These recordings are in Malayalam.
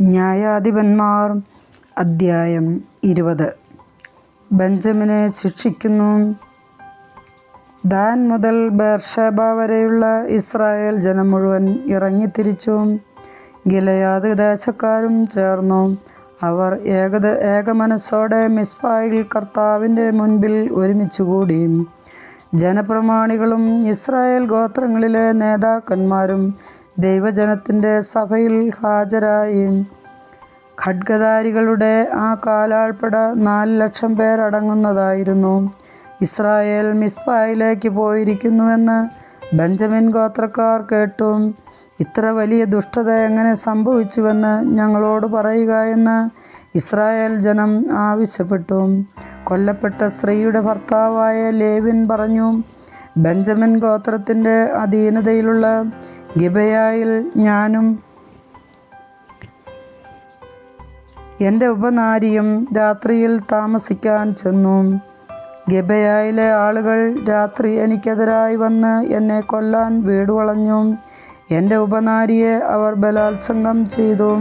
ന്യായാധിപന്മാർ അദ്ധ്യായം ഇരുപത്. ബെഞ്ചമിനെ ശിക്ഷിക്കുന്നു. ദാൻ മുതൽ ബേർഷേബ വരെയുള്ള ഇസ്രായേൽ ജനം മുഴുവൻ ഇറങ്ങിത്തിരിച്ചു. ഗിലയാത് ദേശക്കാരും ചേർന്നു. അവർ ഏകത ഏകമനസ്സോടെ മിസ്ബായിൽ കർത്താവിന്റെ മുൻപിൽ ഒരുമിച്ചുകൂടി. ജനപ്രമാണികളും ഇസ്രായേൽ ഗോത്രങ്ങളിലെ നേതാക്കന്മാരും ദൈവജനത്തിന്റെ സഭയിൽ ഹാജരായി. ഖഡ്ഗധാരികളുടെ ആ കാലാൾപ്പട നാല് ലക്ഷം പേർ അടങ്ങുന്നതായിരുന്നു. ഇസ്രായേൽ മിസ്പായിലേക്ക് പോയിരിക്കുന്നുവെന്ന് ബെഞ്ചമിൻ ഗോത്രക്കാർ കേട്ടു. ഇത്ര വലിയ ദുഷ്ടത എങ്ങനെ സംഭവിച്ചുവെന്ന് ഞങ്ങളോട് പറയുക എന്ന് ഇസ്രായേൽ ജനം ആവശ്യപ്പെട്ടു. കൊല്ലപ്പെട്ട സ്ത്രീയുടെ ഭർത്താവായ ലേവിൻ പറഞ്ഞു ബെഞ്ചമിൻ ഗോത്രത്തിന്റെ അധീനതയിലുള്ള ഗിബയായിൽ ഞാനും എന്റെ ഉപനാരിയും രാത്രിയിൽ താമസിക്കാൻ ചെന്നു. ഗിബയായിലെ ആളുകൾ രാത്രി എനിക്കെതിരായി വന്ന് എന്നെ കൊല്ലാൻ വീട് വളഞ്ഞു. എന്റെ ഉപനാരിയെ അവർ ബലാത്സംഗം ചെയ്തു.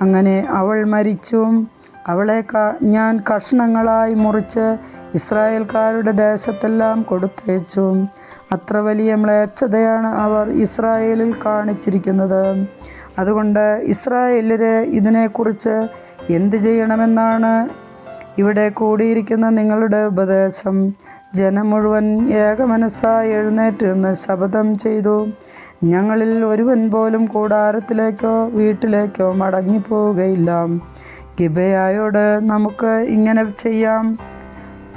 അങ്ങനെ അവൾ മരിച്ചു. അവളെ ഞാൻ കഷ്ണങ്ങളായി മുറിച്ച് ഇസ്രായേൽക്കാരുടെ ദേശത്തെല്ലാം കൊടുത്തയച്ചു അത്ര വലിയ മ്ലേച്ഛതയാണ് അവർ ഇസ്രായേലിൽ കാണിച്ചിരിക്കുന്നത്. അതുകൊണ്ട് ഇസ്രായേലര് ഇതിനെക്കുറിച്ച് എന്ത് ചെയ്യണമെന്നാണ് ഇവിടെ കൂടിയിരിക്കുന്ന നിങ്ങളുടെ ഉപദേശം? ജനം മുഴുവൻ ഏകമനസ്സായി എഴുന്നേറ്റ് നിന്ന് ശപഥം ചെയ്തു. ഞങ്ങളിൽ ഒരുവൻ പോലും കൂടാരത്തിലേക്കോ വീട്ടിലേക്കോ മടങ്ങിപ്പോവുകയില്ല. ഗിബയായോട് നമുക്ക് ഇങ്ങനെ ചെയ്യാം.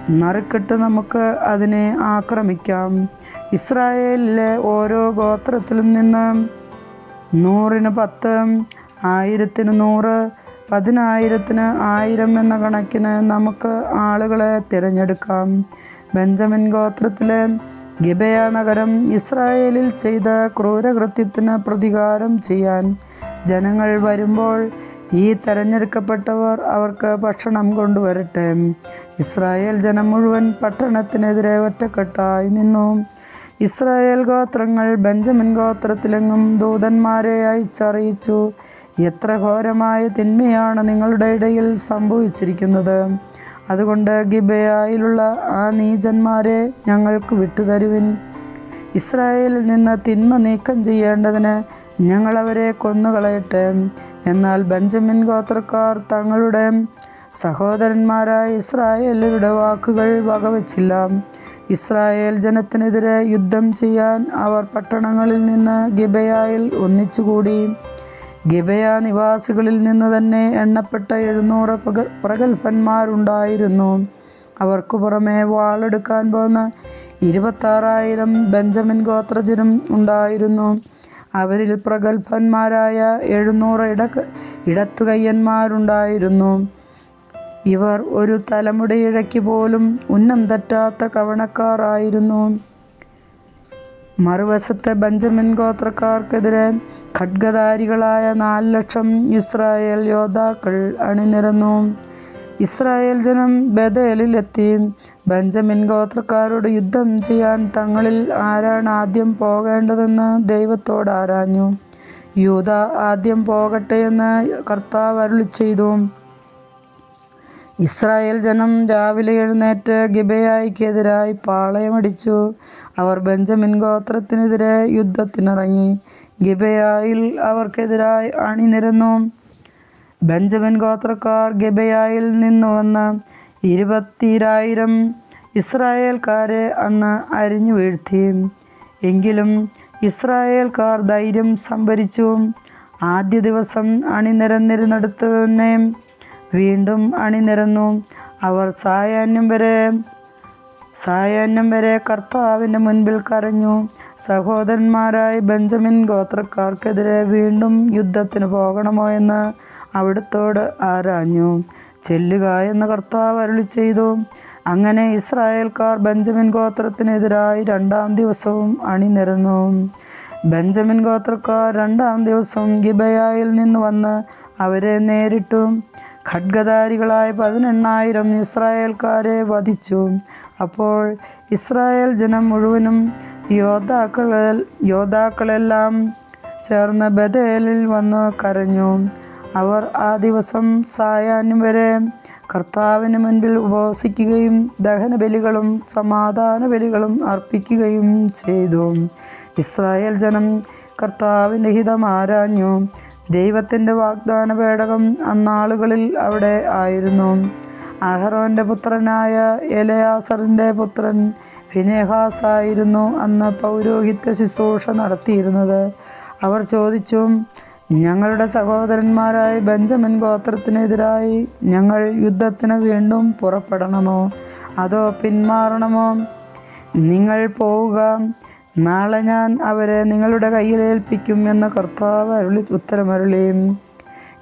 നറുക്കിട്ട് നമുക്ക് അതിനെ ആക്രമിക്കാം. ഇസ്രായേലിലെ ഓരോ ഗോത്രത്തിലും നിന്ന് നൂറിന് പത്ത് ആയിരത്തിന് നൂറ് പതിനായിരത്തിന് ആയിരം എന്ന കണക്കിന് നമുക്ക് ആളുകളെ തിരഞ്ഞെടുക്കാം. ബെഞ്ചമിൻ ഗോത്രത്തിലെ ഗിബയ നഗരം ഇസ്രായേലിൽ ചെയ്ത ക്രൂരകൃത്യത്തിന് പ്രതികാരം ചെയ്യാൻ ജനങ്ങൾ വരുമ്പോൾ ഈ തെരഞ്ഞെടുക്കപ്പെട്ടവർ അവർക്ക് ഭക്ഷണം കൊണ്ടുവരട്ടെ. ഇസ്രായേൽ ജനം മുഴുവൻ പട്ടണത്തിനെതിരെ ഒറ്റക്കെട്ടായി നിന്നു. ഇസ്രായേൽ ഗോത്രങ്ങൾ ബെഞ്ചമിൻ ഗോത്രത്തിലെങ്ങും ദൂതന്മാരെ അയച്ചറിയിച്ചു. എത്ര ഘോരമായ തിന്മയാണ് നിങ്ങളുടെ ഇടയിൽ സംഭവിച്ചിരിക്കുന്നത്. അതുകൊണ്ട് ഗിബയായിലുള്ള ആ നീചന്മാരെ ഞങ്ങൾക്ക് വിട്ടുതരുവിൻ. ഇസ്രായേലിൽ നിന്ന് തിന്മ നീക്കം ചെയ്യേണ്ടതിന് ഞങ്ങളവരെ കൊന്നുകളയട്ടെ. എന്നാൽ ബെഞ്ചമിൻ ഗോത്രക്കാർ തങ്ങളുടെ സഹോദരന്മാരായ ഇസ്രായേലരുടെ വാക്കുകൾ വകവച്ചില്ല. ഇസ്രായേൽ ജനത്തിനെതിരെ യുദ്ധം ചെയ്യാൻ അവർ പട്ടണങ്ങളിൽ നിന്ന് ഗിബയായിൽ ഒന്നിച്ചുകൂടി. ഗിബയ നിവാസികളിൽ നിന്ന് തന്നെ എണ്ണപ്പെട്ട എഴുന്നൂറ് പ്രഗ പ്രഗത്ഭന്മാരുണ്ടായിരുന്നു. അവർക്ക് പുറമെ വാളെടുക്കാൻ പോകുന്ന ഇരുപത്താറായിരം ബെഞ്ചമിൻ ഗോത്രജനും ഉണ്ടായിരുന്നു. അവരിൽ പ്രഗത്ഭന്മാരായ എഴുന്നൂറ് ഇട ഇടത്തുകയ്യന്മാരുണ്ടായിരുന്നു. ഇവർ ഒരു തലമുടിയിഴയ്ക്ക് പോലും ഉന്നം തെറ്റാത്ത കവണക്കാരായിരുന്നു. മറുവശത്തെ ബെഞ്ചമിൻ ഗോത്രക്കാർക്കെതിരെ ഖഡ്ഗധാരികളായ നാല് ലക്ഷം ഇസ്രായേൽ യോദ്ധാക്കൾ അണിനിരന്നു. ഇസ്രായേൽ ജനം ബദേലിലെത്തി ബെഞ്ചമിൻ ഗോത്രക്കാരോട് യുദ്ധം ചെയ്യാൻ തങ്ങളിൽ ആരാണ് ആദ്യം പോകേണ്ടതെന്ന് ദൈവത്തോട് ആരാഞ്ഞു. യൂത ആദ്യം പോകട്ടെ എന്ന് കർത്താവ് അരുളി ചെയ്തു ഇസ്രായേൽ ജനം രാവിലെ എഴുന്നേറ്റ് ഗിബയായിക്കെതിരായി പാളയമടിച്ചു. അവർ ബെഞ്ചമിൻ ഗോത്രത്തിനെതിരെ യുദ്ധത്തിനിറങ്ങി. ഗിബയായിൽ അവർക്കെതിരായി അണിനിരന്നു. ബെഞ്ചമിൻ ഗോത്രക്കാർ ഗിബയായിൽ നിന്ന് വന്ന് ഇരുപത്തിരായിരം ഇസ്രായേൽക്കാരെ അന്ന് അരിഞ്ഞു വീഴ്ത്തി. എങ്കിലും ഇസ്രായേൽക്കാർ ധൈര്യം സംഭരിച്ചു. ആദ്യ ദിവസം അണിനിരന്നിരുന്നിടത്ത് തന്നെ വീണ്ടും അണിനിരന്നു. അവർ സായാഹ്നം വരെ സായാഹ്നം വരെ കർത്താവിന്റെ മുൻപിൽ കരഞ്ഞു. സഹോദരന്മാരായി ബെഞ്ചമിൻ ഗോത്രക്കാർക്കെതിരെ വീണ്ടും യുദ്ധത്തിന് പോകണമോ എന്ന് അവിടുത്തോട് ആരാഞ്ഞു. ചെല്ലുക എന്ന് കർത്താവ് അരുളി ചെയ്തു. അങ്ങനെ ഇസ്രായേൽക്കാർ ബെഞ്ചമിൻ ഗോത്രത്തിനെതിരായി രണ്ടാം ദിവസവും അണിനിരന്നു. ബെഞ്ചമിൻ ഗോത്രക്കാർ രണ്ടാം ദിവസം ഗിബയായിൽ നിന്ന് വന്ന് അവരെ നേരിട്ടു. ഖഡ്ഗധാരികളായ പതിനെണ്ണായിരം ഇസ്രായേൽക്കാരെ വധിച്ചു. അപ്പോൾ ഇസ്രായേൽ ജനം മുഴുവനും യോദ്ധാക്കൾ യോദ്ധാക്കളെല്ലാം ചേർന്ന് ബദേലിൽ വന്ന് കരഞ്ഞു. അവർ ആ ദിവസം സായാഹ്നം വരെ കർത്താവിന് മുൻപിൽ ഉപവസിക്കുകയും ദഹനബലികളും സമാധാന ബലികളും അർപ്പിക്കുകയും ചെയ്തു. ഇസ്രായേൽ ജനം കർത്താവിന്റെ ഹിതം ആരാഞ്ഞു. ദൈവത്തിന്റെ വാഗ്ദാന പേടകം അന്നാളുകളിൽ അവിടെ ആയിരുന്നു. അഹറോന്റെ പുത്രനായ എലയാസറിന്റെ പുത്രൻ ഫിനേഹാസ് ആയിരുന്നു അന്ന് പൗരോഹിത്യ ശുശ്രൂഷ നടത്തിയിരുന്നത്. അവർ ചോദിച്ചു ഞങ്ങളുടെ സഹോദരന്മാരായ ബെഞ്ചമിൻ ഗോത്രത്തിനെതിരായി ഞങ്ങൾ യുദ്ധത്തിന് വീണ്ടും പുറപ്പെടണമോ? അതോ പിന്മാറണമോ? നിങ്ങൾ പോവുക. നാളെ ഞാൻ അവരെ നിങ്ങളുടെ കയ്യിൽ ഏൽപ്പിക്കും എന്ന കർത്താവ് അരുളി ഉത്തരമരുളി.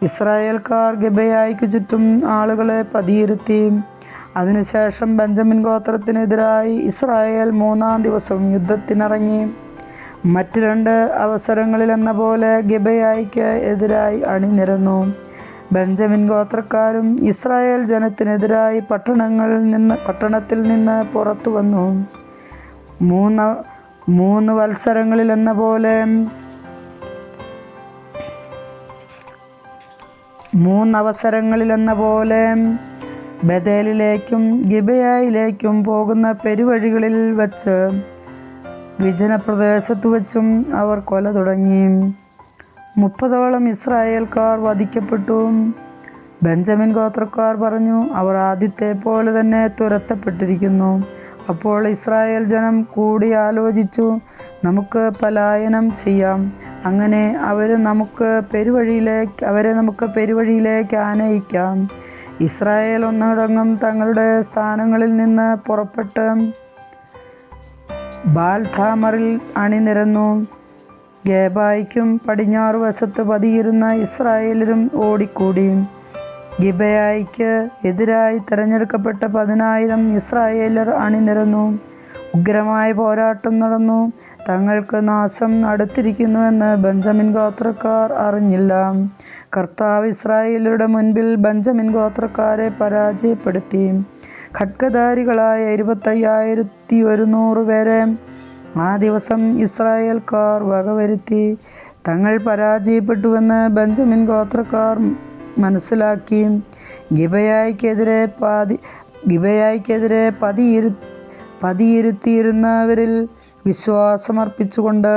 ഇസ്രായേൽക്കാർ ഗബയായിക്ക് ചുറ്റും ആളുകളെ പതിയിരുത്തി. അതിനുശേഷം ബെഞ്ചമിൻ ഗോത്രത്തിനെതിരായി ഇസ്രായേൽ മൂന്നാം ദിവസം യുദ്ധത്തിനിറങ്ങി. മറ്റ് രണ്ട് അവസരങ്ങളിലെന്ന പോലെ ഗബയായിക്ക് എതിരായി അണിനിരന്നു. ബെഞ്ചമിൻ ഗോത്രക്കാരും ഇസ്രായേൽ ജനത്തിനെതിരായി പട്ടണങ്ങളിൽ നിന്ന് പട്ടണത്തിൽ നിന്ന് പുറത്തു വന്നു. മൂന്ന് മൂന്ന് വത്സരങ്ങളിലെന്ന പോലെ. മൂന്നവസരങ്ങളിൽ എന്ന പോലെ. ബദേലിലേക്കും ഗിബയായിലേക്കും പോകുന്ന പെരുവഴികളിൽ വച്ച് വിജനപ്രദേശത്ത് വച്ചും അവർ കൊല തുടങ്ങി. മുപ്പതോളം ഇസ്രായേൽക്കാർ വധിക്കപ്പെട്ടു. ബെഞ്ചമിൻ ഗോത്രക്കാർ പറഞ്ഞു അവർ ആദ്യത്തെ പോലെ തന്നെ തുരത്തപ്പെട്ടിരിക്കുന്നു. അപ്പോൾ ഇസ്രായേൽ ജനം കൂടി ആലോചിച്ചു നമുക്ക് പലായനം ചെയ്യാം. അങ്ങനെ അവർ നമുക്ക് പെരുവഴിയിലേക്ക് അവരെ നമുക്ക് പെരുവഴിയിലേക്ക് ആനയിക്കാം. ഇസ്രായേൽ ഒന്നടങ്കം തങ്ങളുടെ സ്ഥാനങ്ങളിൽ നിന്ന് പുറപ്പെട്ട് ബാൽഥാമറിൽ അണിനിരന്നു. ഗേബായിക്കും പടിഞ്ഞാറ് വശത്ത് പതിയിരുന്ന ഇസ്രായേലരും ഓടിക്കൂടി. ഗിബയായിക്ക് എതിരായി തിരഞ്ഞെടുക്കപ്പെട്ട പതിനായിരം ഇസ്രായേലർ അണിനിരന്നു. ഉഗ്രമായ പോരാട്ടം നടന്നു. തങ്ങൾക്ക് നാശം അടുത്തിരിക്കുന്നുവെന്ന് ബെഞ്ചമിൻ ഗോത്രക്കാർ അറിഞ്ഞില്ല. കർത്താവ് ഇസ്രായേലരുടെ മുൻപിൽ ബെഞ്ചമിൻ ഗോത്രക്കാരെ പരാജയപ്പെടുത്തി. ഖഡ്ഗധാരികളായ ഇരുപത്തയ്യായിരത്തി ഒരുന്നൂറ് പേരെ ആ ദിവസം ഇസ്രായേൽക്കാർ വകവരുത്തി. തങ്ങൾ പരാജയപ്പെട്ടുവെന്ന് ബെഞ്ചമിൻ ഗോത്രക്കാർ മനസ്സിലാക്കി ഗിബയായിക്കെതിരെ പാതി ഗിബയായിക്കെതിരെ പതിയിരു പതിയിരുത്തിയിരുന്നവരിൽ വിശ്വാസമർപ്പിച്ചുകൊണ്ട്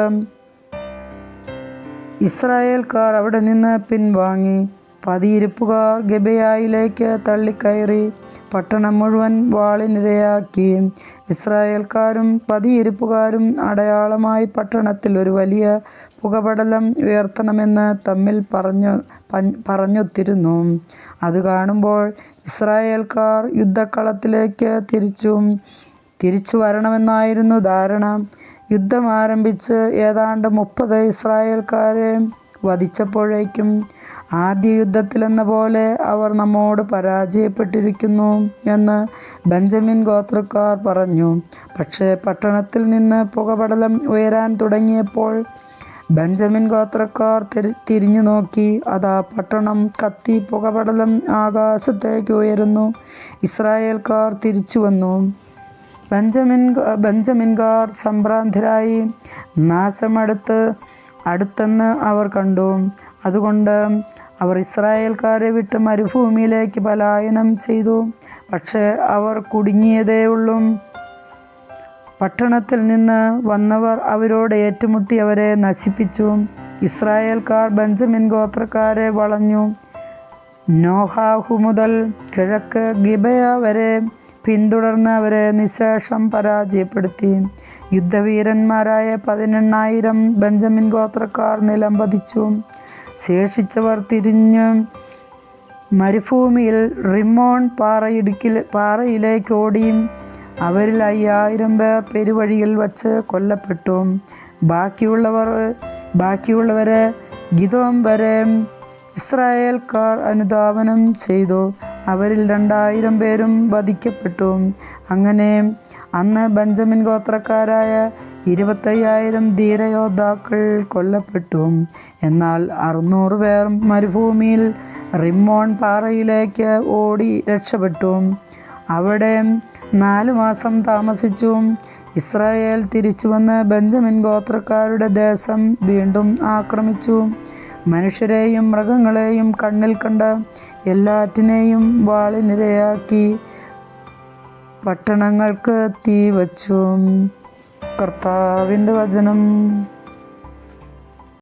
ഇസ്രായേൽക്കാർ അവിടെ നിന്ന് പിൻവാങ്ങി. പതിയിരിപ്പുകാർ ഗബയായിലേക്ക് തള്ളിക്കയറി പട്ടണം മുഴുവൻ വാളിനിരയാക്കി. ഇസ്രായേൽക്കാരും പതിയിരിപ്പുകാരും അടയാളമായി പട്ടണത്തിൽ ഒരു വലിയ പുകപടലം ഉയർത്തണമെന്ന് തമ്മിൽ പറഞ്ഞു പറഞ്ഞൊത്തിരുന്നു. അത് കാണുമ്പോൾ ഇസ്രായേൽക്കാർ യുദ്ധക്കളത്തിലേക്ക് തിരിച്ചു തിരിച്ചു വരണമെന്നായിരുന്നു ധാരണ. യുദ്ധം ആരംഭിച്ച് ഏതാണ്ട് മുപ്പത് ഇസ്രായേൽക്കാരെ വധിച്ചപ്പോഴേക്കും ആദ്യ യുദ്ധത്തിലെന്ന പോലെ അവർ നമ്മോട് പരാജയപ്പെട്ടിരിക്കുന്നു എന്ന് ബെഞ്ചമിൻ ഗോത്രക്കാർ പറഞ്ഞു. പക്ഷേ പട്ടണത്തിൽ നിന്ന് പുകപടലം ഉയരാൻ തുടങ്ങിയപ്പോൾ ബെഞ്ചമിൻ ഗോത്രക്കാർ തിരിഞ്ഞു നോക്കി. അതാ പട്ടണം കത്തി പുകപടലം ആകാശത്തേക്ക് ഉയരുന്നു. ഇസ്രായേൽക്കാർ തിരിച്ചു വന്നു. ബെഞ്ചമിൻ ബെഞ്ചമിൻകാർ സംഭ്രാന്തരായി. നാശമടുത്ത് അടുത്തെന്ന് അവർ കണ്ടു. അതുകൊണ്ട് അവർ ഇസ്രായേൽക്കാരെ വിട്ട് മരുഭൂമിയിലേക്ക് പലായനം ചെയ്തു. പക്ഷേ അവർ കുടുങ്ങിയതേ ഉള്ളൂ. പട്ടണത്തിൽ നിന്ന് വന്നവർ അവരോട് ഏറ്റുമുട്ടി അവരെ നശിപ്പിച്ചു. ഇസ്രായേൽക്കാർ ബെഞ്ചമിൻ ഗോത്രക്കാരെ വളഞ്ഞു. നോഹാഹു മുതൽ കിഴക്ക് ഗിബയ വരെ പിന്തുടർന്ന് അവരെ നിശേഷം പരാജയപ്പെടുത്തി. യുദ്ധവീരന്മാരായ പതിനെണ്ണായിരം ബെഞ്ചമിൻ ഗോത്രക്കാർ നിലംപതിച്ചു ശേഷിച്ചവർ തിരിഞ്ഞ് മരുഭൂമിയിൽ റിമോൺ പാറയിടുക്കിൽ പാറയിലേക്ക് ഓടിയും അവരിൽ അയ്യായിരം പേർ പെരുവഴിയിൽ വച്ച് കൊല്ലപ്പെട്ടു. ബാക്കിയുള്ളവർ ബാക്കിയുള്ളവരെ ഗിതോം വരെ ഇസ്രായേൽക്കാർ അനുധാവനം ചെയ്തു. അവരിൽ രണ്ടായിരം പേരും വധിക്കപ്പെട്ടു. അങ്ങനെ അന്ന് ബെഞ്ചമിൻ ഗോത്രക്കാരായ ഇരുപത്തയ്യായിരം ധീരയോദ്ധാക്കൾ കൊല്ലപ്പെട്ടു. എന്നാൽ അറുന്നൂറ് പേർ മരുഭൂമിയിൽ റിമോൺ പാറയിലേക്ക് ഓടി രക്ഷപ്പെട്ടു. അവിടെ നാലു മാസം താമസിച്ചു. ഇസ്രായേൽ തിരിച്ചു വന്ന് ബെഞ്ചമിൻ ഗോത്രക്കാരുടെ ദേശം വീണ്ടും ആക്രമിച്ചു. മനുഷ്യരെയും മൃഗങ്ങളെയും കണ്ണിൽ കണ്ട എല്ലാറ്റിനെയും വാളിനിരയാക്കി പട്ടണങ്ങൾക്ക് തീ വച്ചു. കർത്താവിന്റെ വചനം.